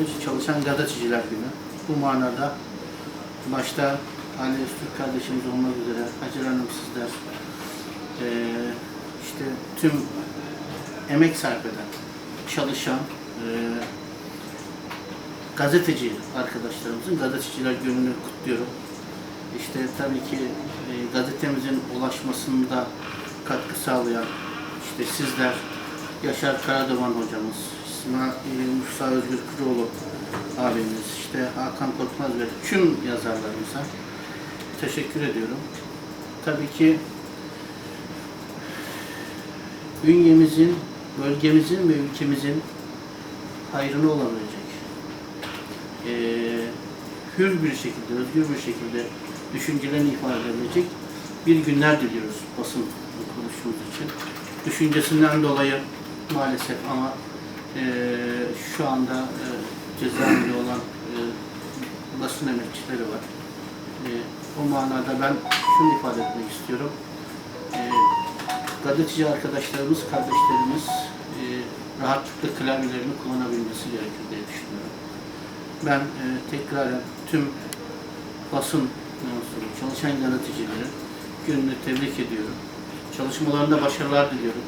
nedir? Çalışan gazeteciler günü. Bu manada başta Ali Öztürk kardeşimiz olmak üzere Hacer Hanım sizler, eee, işte tüm emek sarf eden, çalışan eee, gazeteci arkadaşlarımızın gazeteciler gününü kutluyorum. İşte tabii ki e, gazetemizin ulaşmasında katkı sağlayan işte sizler, Yaşar Karaduman hocamız, İsmail Musa Özgür Kuroğlu abimiz, işte Hakan Korkmaz ve tüm yazarlarımıza teşekkür ediyorum. Tabii ki bünyemizin, bölgemizin ve ülkemizin hayrına olabilecek eee, hür bir şekilde, özgür bir şekilde düşüncelerini ifade edebilecek bir günler diliyoruz basın kuruluşumuz için. Düşüncesinden dolayı maalesef ama eee, şu anda eee cezaevinde olan eee, basın emekçileri var. Eee, o manada ben şunu ifade etmek istiyorum. Eee gazeteci arkadaşlarımız, kardeşlerimiz eee rahatlıkla klavyelerini kullanabilmesi gerekir diye düşünüyorum. Ben e, tekraren tüm basın mensubu, çalışan gazetecileri gününü tebrik ediyorum. Çalışmalarında başarılar diliyorum.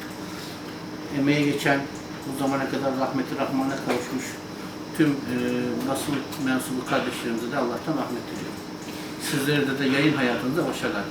Emeğe geçen, bu zamana kadar rahmeti rahmana kavuşmuş tüm e, basın mensubu kardeşlerimize de Allah'tan rahmet diliyorum. Sizlere de, de yayın hayatınızda diliyorum.